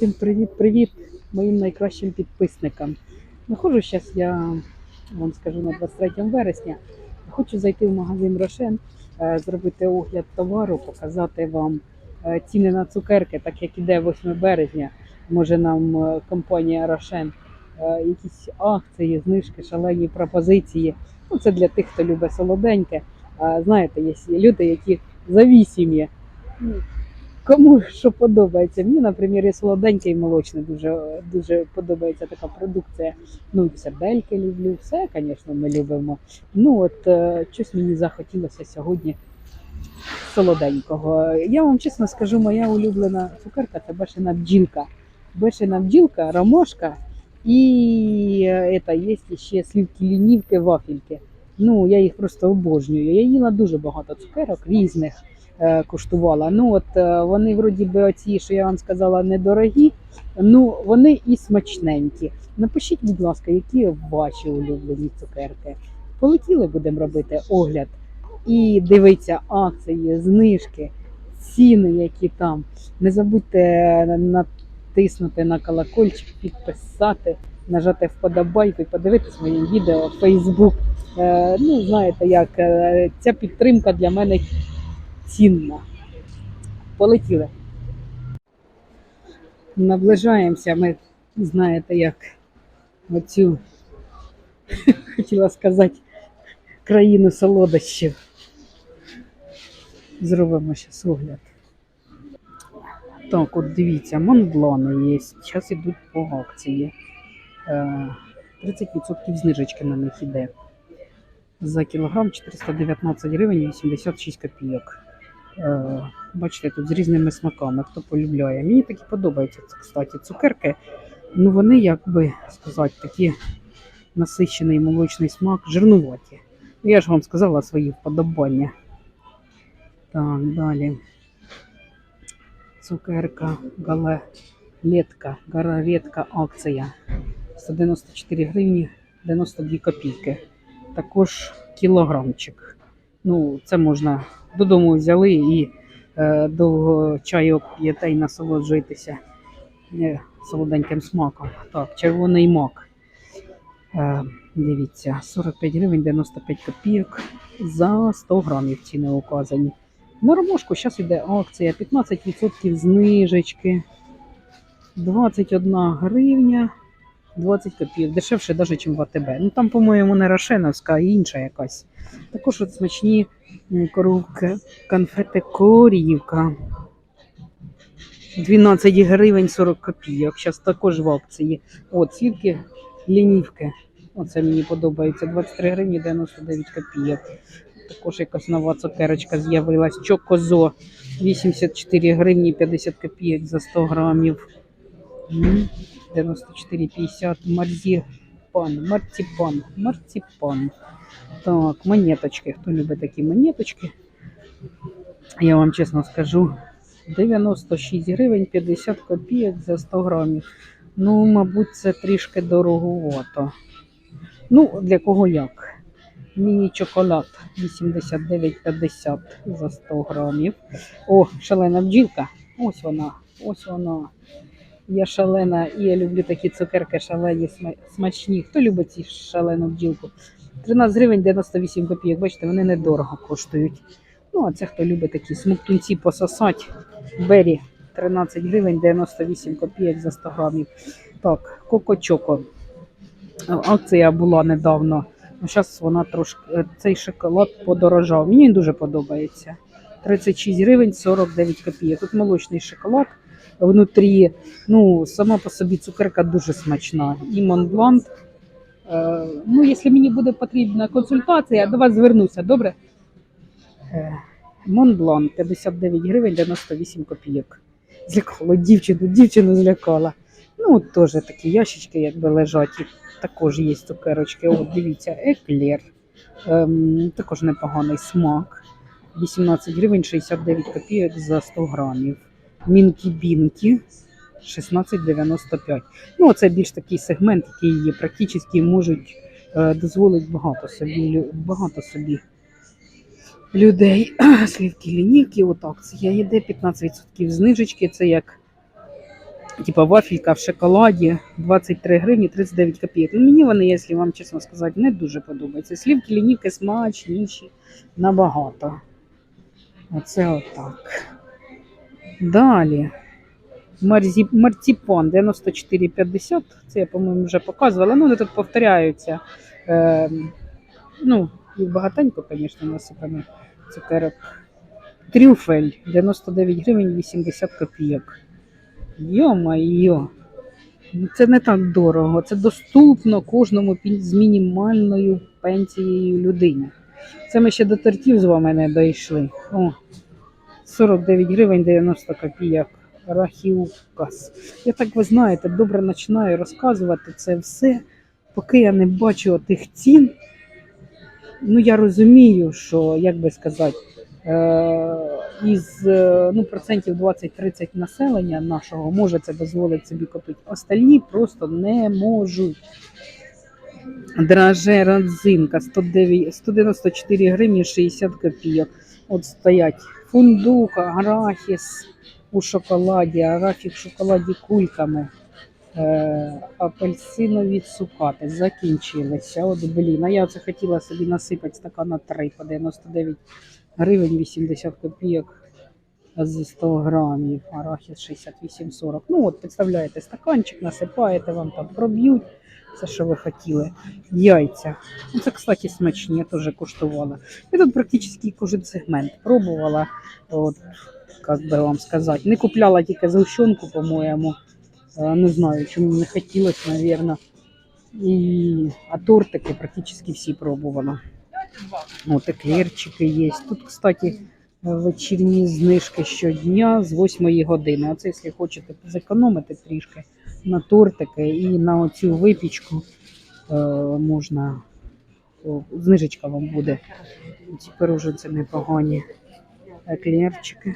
Всім привіт-привіт моїм найкращим підписникам. Находжу зараз я вам скажу на 23 вересня. Хочу зайти в магазин Рошен, е, зробити огляд товару, показати вам е, ціни на цукерки, так як іде 8 березня. Може нам е, компанія Рошен якісь акції, знижки, шалені пропозиції. Ну, це для тих, хто любить солоденьке. Знаєте, є люди, які завісімі. Кому що подобається. Мені, наприклад, і солоденьке і молочне дуже, дуже подобається така продукція. Ну, сердельки люблю, все, звісно, ми любимо. Ну, от е, щось мені захотілося сьогодні солоденького. Я вам чесно скажу, моя улюблена цукерка це бешена бджілка. Бешена бджілка, ромошка і е, это, є ще слівки лінівки, вафельки. Ну, я їх просто обожнюю. Я їла дуже багато цукерок різних е, куштувала. Ну от е, вони вроді би оці, що я вам сказала, недорогі, ну вони і смачненькі. Напишіть, будь ласка, які ваші улюблені цукерки. Полетіли, будемо робити огляд і дивитися акції, знижки, ціни, які там. Не забудьте натиснути на колокольчик, підписати, нажати вподобайку і подивитись моє відео в Facebook. Е, Ну, знаєте, як е, ця підтримка для мене цінна. Полетіли. Наближаємося. Ми знаєте, як оцю хотіла сказати країну солодощів. Зробимо зараз огляд. Так, от дивіться, монблани є. Зараз йдуть по акції. Е, 30% знижечки на них іде. За кілограм 419 гривень 86 копійок. Е, Бачите, тут з різними смаками, хто полюбляє. Мені такі подобаються, кстати, цукерки. Ну вони, як би сказати, такі насичений молочний смак, жирнуваті. Ну, Я ж вам сказала свої вподобання. Так, далі. Цукерка, галалетка, гараретка, акція. 194 гривні 92 копійки. Також кілограмчик. Ну, це можна додому взяли і е, довго чаю п'єте і насолоджуєтеся е, солоденьким смаком. Так, червоний мак. Е, дивіться, 45 гривень 95 копійок за 100 грамів ціни указані. На ромашку зараз йде акція 15% знижечки. 21 гривня 20 копійок. Дешевше навіть, ніж в АТБ. Ну там, по-моєму, не Рошеновська, а інша якась. Також от смачні коробки конфети Корівка. 12 гривень 40 копійок. Зараз також в акції. От, свідки лінівки. Оце мені подобається. 23 гривні 99 копійок. Також якась нова цукерочка з'явилась. Чокозо 84 гривні 50 копійок за 100 грамів. М, 94,50. Марзіпан, марципан, марципан. Так, монеточки. Хто любить такі монеточки? Я вам чесно скажу. 96 гривень 50 копійок за 100 грамів. Ну, мабуть, це трішки дороговато. Ну, для кого як? Міні-чоколад 89,50 за 100 грамів. О, шалена бджілка. Ось вона, ось вона. Я шалена і я люблю такі цукерки шалені, смачні. Хто любить ці шалену бджілку? 13 гривень 98 копійок. Бачите, вони недорого коштують. Ну, а це хто любить такі смоктунці пососати. Бері 13 гривень 98 копійок за 100 грамів. Так, Коко-Чоко. Акція була недавно. Ну, зараз вона трошки е, цей шоколад подорожав. Мені він дуже подобається. 36 гривень 49 копійок. Тут молочний шоколад внутрі. Ну, сама по собі цукерка дуже смачна. І Монблан. Е, ну, якщо мені буде потрібна консультація, я до вас звернуся, добре? Е, Монблан 59 гривень 98 копійок. Злякала дівчину, дівчину злякала. Ну, теж такі ящички, якби лежать. Також є цукерочки. От дивіться, еклер. Ем, також непоганий смак. 18 гривень 69 копійок за 100 грамів. Мінкі-бінкі 16,95. Ну, це більш такий сегмент, який практично можуть е, дозволити багато собі, багато собі людей. Слівки лінійки, от акція йде 15% знижечки. Це як Типа вафелька в шоколаді 23 гривні 39 копійок. Ну, мені вони, якщо вам чесно сказати, не дуже подобаються. Слівки лінівки смачніші набагато. Оце отак. Далі. Марзі... Марціпан 94,50. Це я, по-моєму, вже показувала. Ну, вони тут повторяються. Е, ну, їх багатенько, звісно, насипано цукерок. Трюфель 99 гривень 80 копійок. Йо-майо. Ну, Це не так дорого. Це доступно кожному з мінімальною пенсією людині. Це ми ще до тортів з вами не дійшли. О, 49 гривень 90 копійок. Рахіукас. Я так ви знаєте, добре починаю розказувати це все, поки я не бачу тих цін. Ну, я розумію, що, як би сказати, е, із е, ну, процентів 20-30 населення нашого може це дозволити собі купити. Остальні просто не можуть. Драже родзинка 194 гривні 60 копійок. От стоять фундук, арахіс у шоколаді, арахіс в шоколаді кульками. Е, апельсинові цукати закінчилися. От блін, а я це хотіла собі насипати стакана 3 по 99 гривень 80 копійок з 100 грамів. Арахіс 68,40. Ну от, представляєте, стаканчик насипаєте, вам там проб'ють все, що ви хотіли. Яйця. Ну, це, кстати, смачні, я теж куштувала. Я тут практично кожен сегмент пробувала. От, як би вам сказати. Не купляла тільки згущенку, по-моєму. Е, Не знаю, чому не хотілося, мабуть. І... А тортики практично всі пробувала. От еклерчики є. Тут, кстати, вечірні знижки щодня з 8 години. Оце, якщо хочете зекономити трішки на тортики і на оцю випічку е, можна. Знижечка вам буде. Ці пироженці непогані. Еклерчики.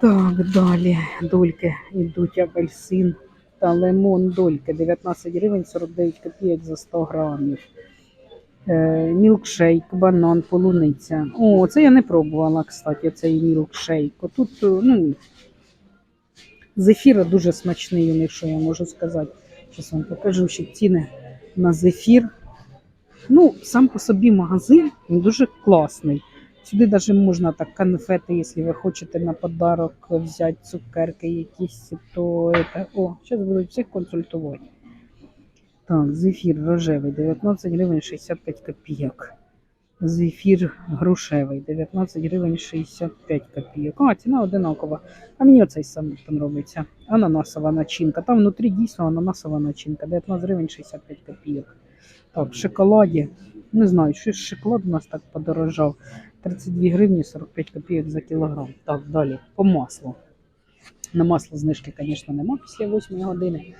Так, далі дольки йдуть апельсин та лимон дольки 19 гривень 49 копійок за 100 грамів. Е, мілкшейк, банан, полуниця. О, це я не пробувала, кстати, цей мілкшейк. Тут, ну, зефір дуже смачний у них, що я можу сказати. Зараз вам покажу ще ціни на зефір. Ну, сам по собі магазин він дуже класний. Сюди навіть можна так конфети, якщо ви хочете на подарок взяти цукерки якісь, то это... О, зараз будуть всіх консультувати. Так, зефір рожевий 19 гривень 65 копійок. Зефір грушевий 19 гривень 65 копійок. А, ціна одинакова. А мені оцей сам подобається. Ананасова начинка. Там внутрі дійсно ананасова начинка. 19 гривень 65 копійок. Так, в шоколаді. Не знаю, що шоколад у нас так подорожав. 32 гривні 45 копійок за кілограм. Так, далі. По маслу. На масло знижки, звісно, нема після 8 години.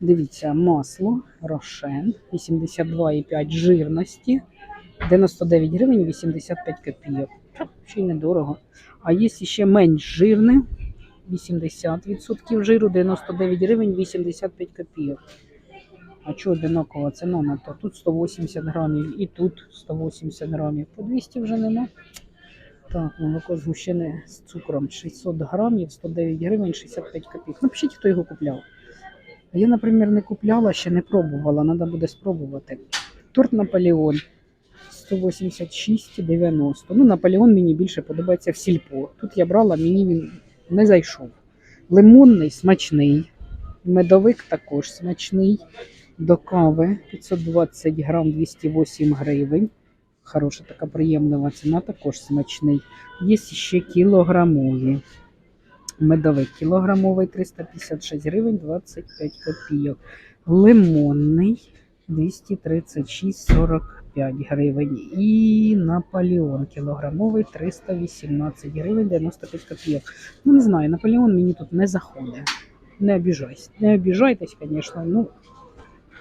Дивіться, масло Рошен 82,5 жирності. 99 гривень 85 копійок. Ще й недорого. А є ще менш жирне. 80% жиру, 99 гривень 85 копійок. А чого одинакова ціна на то? Тут 180 грамів і тут 180 грамів. По 200 вже нема. Так, молоко згущене з цукром 600 грамів, 109 гривень 65 копійок. Напишіть, хто його купляв. Я, наприклад, не купляла, ще не пробувала, треба буде спробувати. Торт Наполеон 186,90. Ну, Наполеон мені більше подобається в сільпо. Тут я брала, мені він не зайшов. Лимонний смачний. Медовик також смачний. До кави 520 грам 208 гривень. Хороша така приємна ціна, також смачний. Є ще кілограмові. Медовик кілограмовий 356 гривень 25 копійок. Лимонний 236,45 гривень. І Наполеон кілограмовий 318 гривень 95 копійок. Ну, не знаю, Наполеон мені тут не заходить. Не обіжайся. Не обіжайтесь, звісно, ну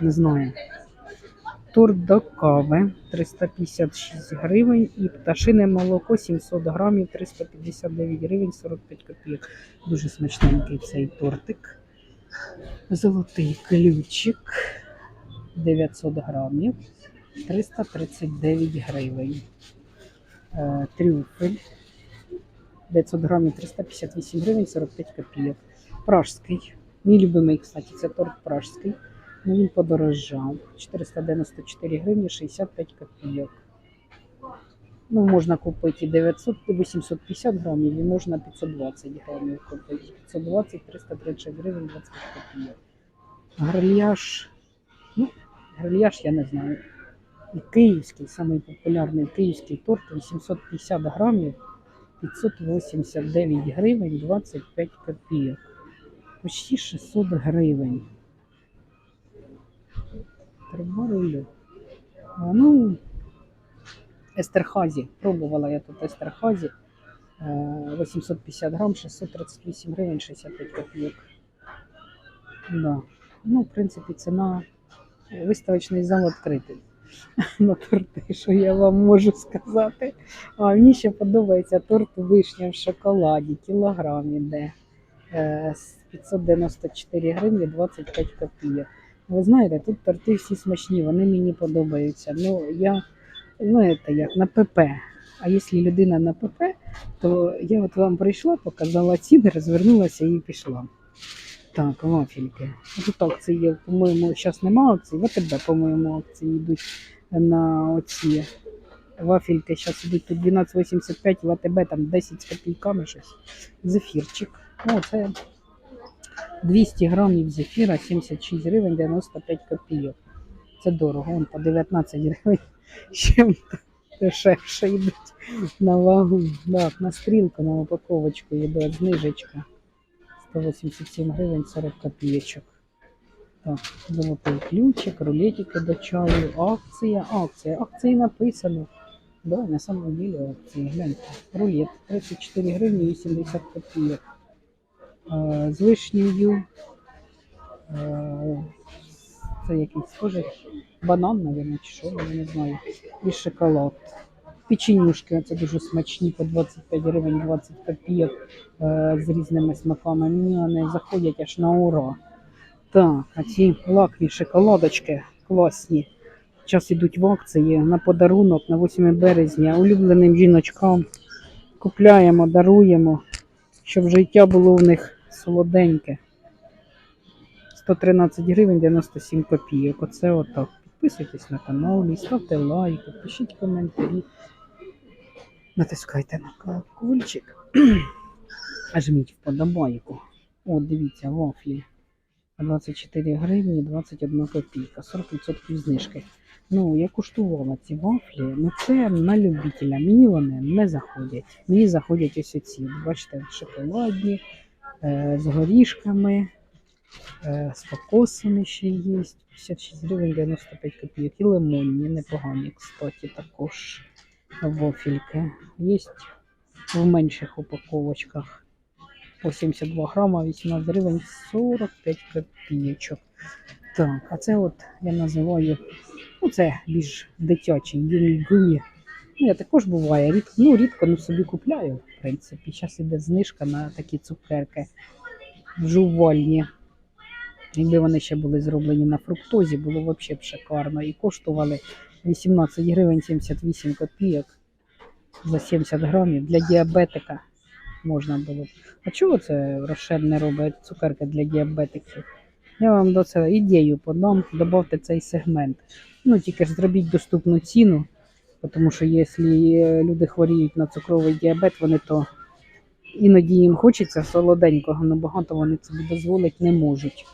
не знаю. Кави 356 гривень і пташине молоко 700 грамів 359 гривень 45 копійок. Дуже смачненький цей тортик. Золотий ключик 900 грамів 339 гривень. Е, Трюфель 500 грамів 358 гривень 45 копійок. Пражський. Мій любимий, кстати, це торт пражський. Ну, він подорожав. 494 гривні 65 копійок. Ну, можна купити і 900, і 850 грамів, і можна 520 грамів купити. 520, 336 гривень 25 копійок. Грильяж, ну, грильяж я не знаю. І київський, самий популярний київський торт 850 грамів 589 гривень 25 копійок. Почти 600 гривень. Труба. А, ну, Естерхазі. Пробувала я тут Естерхазі. Е, 850 грам, 638 гривень 65 копійок. Да. Ну, в принципі, ціна виставочний зал відкритий. На торти, що я вам можу сказати. А мені ще подобається торт вишня в шоколаді, кілограм іде. Е, 594 гривні 25 копійок. Ви знаєте, тут торти всі смачні, вони мені подобаються. Ну, я, це як на ПП. А якщо людина на ПП, то я от вам прийшла, показала ціни, розвернулася і пішла. Так, вафельки. Тут акції є, по-моєму, зараз нема акцій, в АТБ, по-моєму, акції йдуть на оці вафельки. Зараз йдуть тут 12,85, в АТБ там 10 з копійками щось. Зефірчик. О, це 200 грамів зефіра, 76 гривень 95 копійок. Це дорого, вон по 19 гривень. Чим дешевше йдуть на вагу. Так, на стрілку, на упаковочку йде знижечка. 187 гривень 40 копійочок. Так, золотий ключик, рулетики до чаю, акція, акція. Акції написано. Да, на самом деле акції. Гляньте. Рулет 34 гривні 80 копійок. Е, З вишнею. е, Це якийсь схожий банан, мабуть, чи що, я не знаю. І шоколад. Печенюшки, це дуже смачні, по 25 гривень 20 копійок е, з різними смаками. Мені вони заходять аж на ура. Так, а ці лакмі шоколадочки класні. Зараз йдуть в акції на подарунок на 8 березня. Улюбленим жіночкам купляємо, даруємо, щоб життя було в них солоденьке. 113 гривень 97 копійок. Оце отак. Підписуйтесь на канал, ставте лайки, пишіть коментарі. Натискайте на колокольчик. Жміть вподобайку. О, дивіться, вафлі. 24 гривні 21 копійка, 40% знижки. Ну, я куштувала ці вафлі, ну це на любителя. Мені вони не заходять. Мені заходять ось ці. Бачите, шоколадні, е, з горішками, е, з кокосами ще є. 56 гривень 95 копійок. І лимонні, непогані, кстати, також вафельки. Є в менших упаковочках. По 72 грама, 18 гривень 45 копійочок. Так, а це от я називаю, ну це більш дитячий юмі-гумі. Ну, я також буває, рідко, ну рідко ну, собі купляю, в принципі. Зараз іде знижка на такі цукерки жувальні. Якби вони ще були зроблені на фруктозі, було взагалі шикарно. І коштували 18 гривень 78 копійок за 70 грамів для діабетика можна було б. А чого це Рошен не робить цукерки для діабетиків? Я вам до цього ідею подам, додавте цей сегмент. Ну, тільки ж зробіть доступну ціну, тому що якщо люди хворіють на цукровий діабет, вони то іноді їм хочеться солоденького, але багато вони собі дозволити не можуть.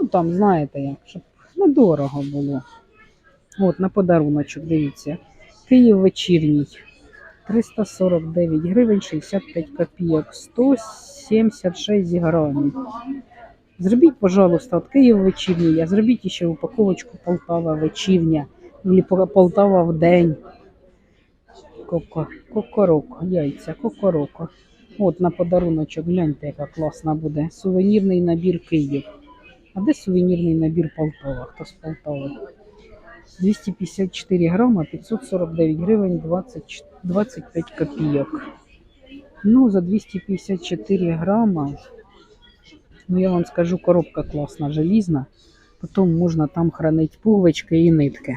Ну там, знаєте як, щоб недорого було. От, на подаруночок, дивіться. Київ вечірній. 349 гривень 65 копійок, 176 грамів. Зробіть, пожалуйста, от Київ вечірній, а зробіть ще упаковочку Полтава вечірня, або Полтава в день. Коко, кокороко, яйця, кокороко. От на подаруночок, гляньте, яка класна буде. Сувенірний набір Київ. А де сувенірний набір Полтава? Хто з Полтави? 254 грама, 549 гривень 20, 25 копійок. Ну, за 254 грама, ну я вам скажу, коробка класна, желізна. Потім можна там хранити пуговички і нитки.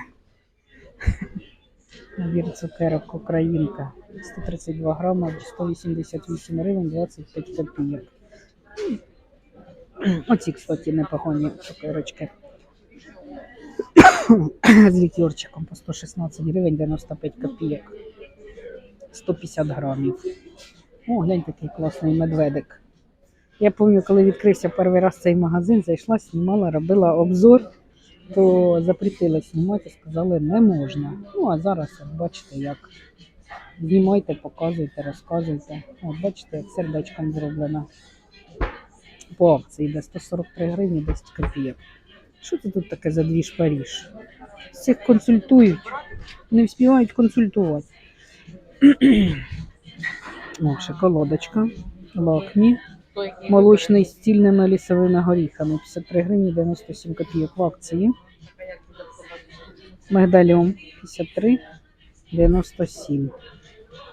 Набір цукерок Українка. 132 грама, 188 гривень 25 копійок. Оці, кстати, непогані цукерочки. З лікерчиком по 116 гривень 95 копійок. 150 грамів. О, глянь, такий класний медведик. Я пам'ятаю, коли відкрився перший раз цей магазин, зайшла, знімала, робила обзор, то запретили знімати, сказали, не можна. Ну, а зараз, от бачите, як знімайте, показуйте, розказуйте. От бачите, як сердечком зроблено. По акції йде 143 гривні 10 копійок. Що це тут таке за дві Паріж? Всіх консультують, не встигають консультувати. О, шоколадочка, лакмі, молочний з цільними лісовими горіхами. 53 гривні 97 копійок в акції. Мигдальом 53 97.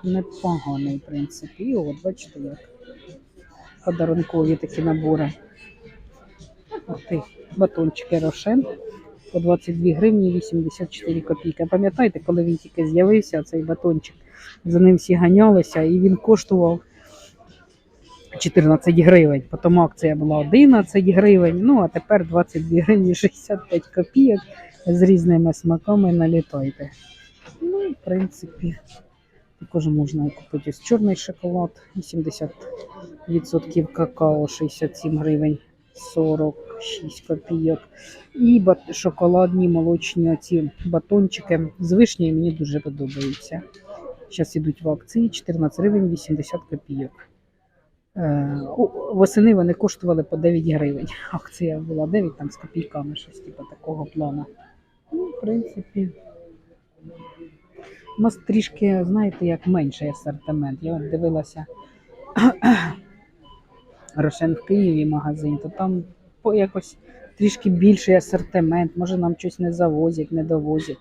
Непоганий, в принципі. І от, бачите, як подарункові такі набори. Ух ти, батончики Рошен по 22 гривні 84 копійки. Пам'ятаєте, коли він тільки з'явився, цей батончик, за ним всі ганялися, і він коштував 14 гривень. Потім акція була 11 гривень, ну а тепер 22 гривні 65 копійок з різними смаками налітайте. Ну, в принципі, також можна купити ось чорний шоколад, 80% какао, 67 гривень 46 копійок. І шоколадні молочні оці батончики з вишнею мені дуже подобаються. Зараз ідуть в акції 14 гривень 80 копійок. Е, Восени вони коштували по 9 гривень. Акція була 9 там з копійками, щось типу такого плану. Ну, в принципі, у нас трішки, знаєте, як менший асортимент. Я дивилася Рошен в Києві магазин, то там якось трішки більший асортимент. Може нам щось не завозять, не довозять.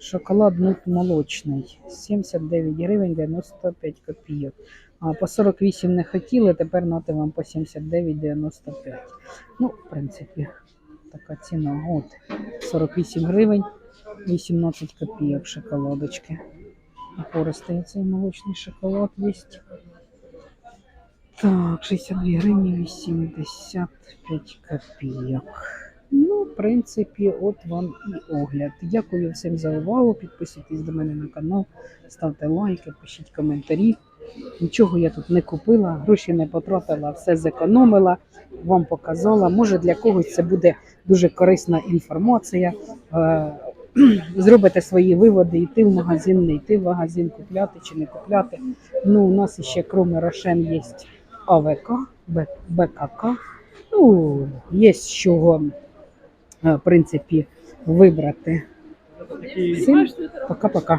Шоколад нут молочний 79 гривень 95 копійок. А по 48 не хотіли, тепер нати вам по 79,95. Ну, в принципі, така ціна. От 48 гривень 18 копійок шоколадочки. Цей молочний шоколад є. Так, 62 гривні 85 копійок. Ну, в принципі, от вам і огляд. Дякую всім за увагу. Підписуйтесь до мене на канал, ставте лайки, пишіть коментарі. Нічого я тут не купила, гроші не потратила, все зекономила, вам показала. Може для когось це буде дуже корисна інформація. Е, Зробите свої виводи, йти в магазин, не йти в магазин, купляти чи не купляти. Ну, у нас ще крім Рошен є АВК, БКК. Ну, є з чого, е, в принципі, вибрати. Всім пока-пока.